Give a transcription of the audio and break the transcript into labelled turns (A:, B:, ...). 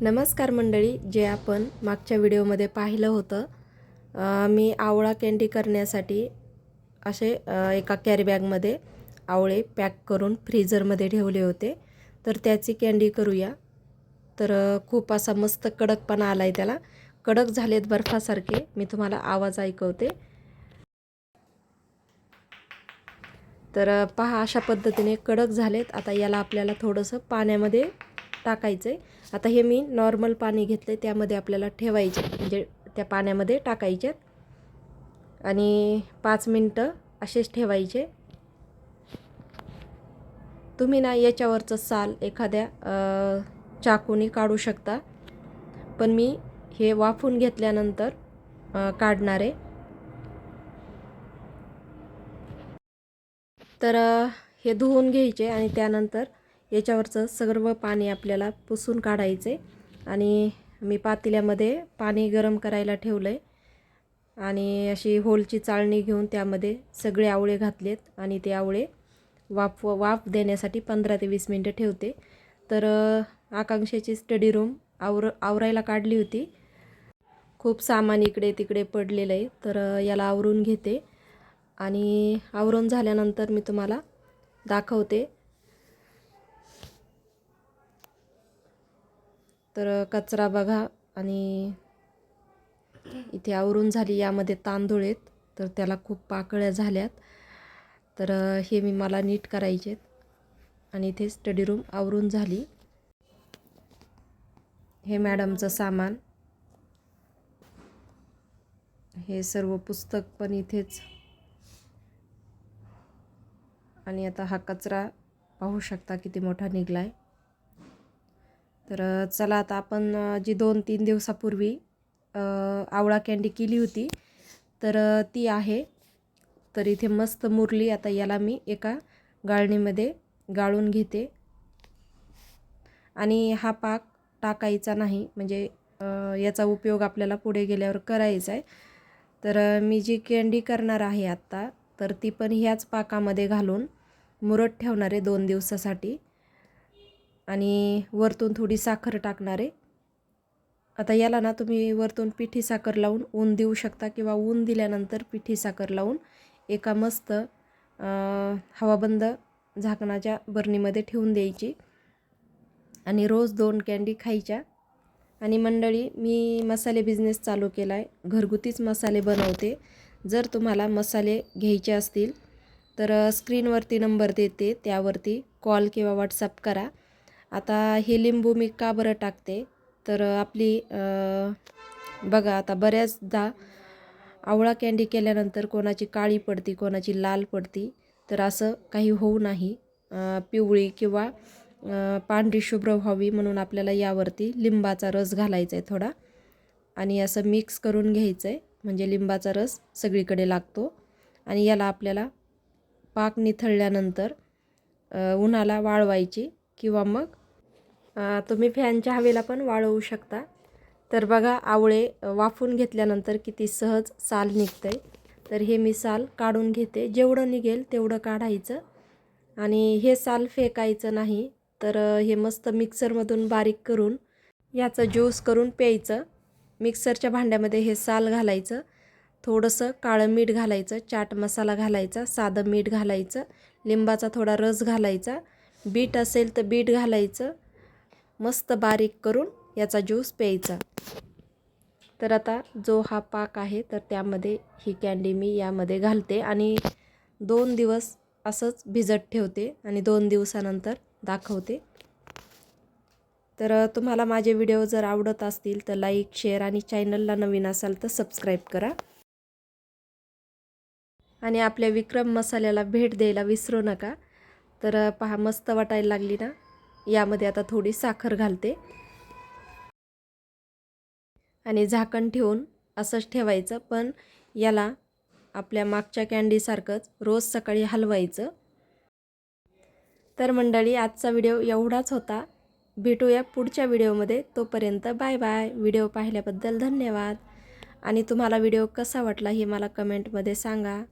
A: नमस्कार मंडळी जे आपण मागच्या व्हिडिओमध्ये पाहिलं होतं मी आवळा कॅन्डी करण्यासाठी असे एका कॅरीबॅगमध्ये आवळे पॅक करून फ्रीजरमध्ये ठेवले होते. तर त्याची कॅन्डी करूया. तर खूप असा मस्त कडकपणा आला आहे त्याला. कडक झालेत बर्फासारखे. मी तुम्हाला आवाज ऐकवते. तर पहा अशा पद्धतीने कडक झालेत. आता याला आपल्याला थोडंसं पाण्यामध्ये टाकायचं आहे आता हे मी नॉर्मल पाणी घेतलं आहे त्यामध्ये आपल्याला ठेवायचे म्हणजे त्या पाण्यामध्ये टाकायचे. आणि पाच मिनटं असेच ठेवायचे. तुम्ही ना याच्यावरचं साल एखाद्या चाकूने काढू शकता. पण मी हे वाफून घेतल्यानंतर काढणार आहे. तर हे धुवून घ्यायचे आणि त्यानंतर याच्यावरचं सर्व पाणी आपल्याला पुसून काढायचे आणि मी पातेल्यामध्ये पाणी गरम करायला ठेवलं आहे आणि अशी होलची चाळणी घेऊन त्यामध्ये सगळे आवळे घातलेत आणि ते आवळे वाफ वाफ देण्यासाठी पंधरा ते वीस मिनटं ठेवते. तर आकांक्षेची स्टडी रूम आवर आवरायला काढली होती. खूप सामान इकडे तिकडे पडलेलं आहे तर याला आवरून घेते. आणि आवरून झाल्यानंतर मी तुम्हाला दाखवते. तर कचरा बघा आणि इथे आवरून झाली यामध्ये तांदूळ आहेत तर त्याला खूप पाकळ्या झाल्यात. तर हे मी मला नीट करायचे आणि इथे स्टडी रूम आवरून झाली. हे मॅडमचं सामान. हे सर्व पुस्तक पण इथेच. आणि आता हा कचरा पाहू शकता किती मोठा निघला आहे तर चला आता आपण जी दोन तीन दिवसापूर्वी आवळा कॅन्डी केली होती तर ती आहे. तर इथे मस्त मुरली. आता याला मी एका गाळणीमध्ये गाळून घेते. आणि हा पाक टाकायचा नाही. म्हणजे याचा उपयोग आपल्याला पुढे गेल्यावर करायचा आहे. तर मी जी कॅन्डी करणार आहे आत्ता तर ती पण ह्याच पाकामध्ये घालून मुरत ठेवणार आहे दोन दिवसासाठी. आणि वरतून थोडी साखर टाकणार आहे. आता याला ना तुम्ही वरतून पिठी साखर लावून ऊन देऊ शकता किंवा ऊन दिल्यानंतर पिठी साखर लावून एका मस्त हवाबंद झाकणाच्या बरणीमध्ये ठेवून द्यायची. आणि रोज दोन कॅन्डी खायच्या. आणि मंडळी मी मसाले बिझनेस चालू केला आहे घरगुतीच मसाले बनवते. जर तुम्हाला मसाले घ्यायचे असतील तर स्क्रीनवरती नंबर देते. त्यावरती कॉल किंवा व्हॉट्सअप करा. आता हे लिंबू मी का बरं टाकते? तर आपली बघा आता बऱ्याचदा आवळा कॅन्डी केल्यानंतर कोणाची काळी पडती कोणाची लाल पडती तर असं काही होऊ नाही. पिवळी किंवा पांढरी शुभ्र व्हावी म्हणून आपल्याला यावरती लिंबाचा रस घालायचा आहे थोडा. आणि असं मिक्स करून घ्यायचं आहे म्हणजे लिंबाचा रस सगळीकडे लागतो. आणि याला आपल्याला पाक निथळल्यानंतर उन्हाला वाळवायची किंवा मग तुम्ही फॅनच्या हवेला पण वाळवू शकता. तर बघा आवळे वाफून घेतल्यानंतर किती सहज साल निघतं आहे तर हे मी साल काढून घेते. जेवढं निघेल तेवढं काढायचं. आणि हे साल फेकायचं नाही. तर हे मस्त मिक्सरमधून बारीक करून याचं ज्यूस करून प्यायचं. मिक्सरच्या भांड्यामध्ये हे साल घालायचं. थोडंसं काळं मीठ घालायचं. चाट मसाला घालायचा. साधं मीठ घालायचं. लिंबाचा थोडा रस घालायचा. बीट असेल तर बीट घालायचं. मस्त बारीक करून याचा ज्यूस प्यायचा. तर आता जो हा पाक आहे तर त्यामध्ये ही कॅन्डी मी यामध्ये घालते आणि दोन दिवस असंच भिजत ठेवते आणि दोन दिवसानंतर दाखवते. तर तुम्हाला माझे व्हिडिओ जर आवडत असतील तर लाईक शेअर आणि चॅनलला नवीन असाल तर सबस्क्राईब करा. आणि आपल्या विक्रम मसाल्याला भेट द्यायला विसरू नका. तर पहा मस्त वाटायला लागली ना? यामध्ये आता थोडी साखर घालते. आणि झाकण ठेवून असंच ठेवायचं पण याला आपल्या मागच्या कॅन्डीसारखंच रोज सकाळी हलवायचं. तर मंडळी आजचा व्हिडिओ एवढाच होता. भेटूया पुढच्या व्हिडिओमध्ये तोपर्यंत बाय बाय व्हिडिओ पाहिल्याबद्दल धन्यवाद. आणि तुम्हाला व्हिडिओ कसा वाटला हे मला कमेंटमध्ये सांगा.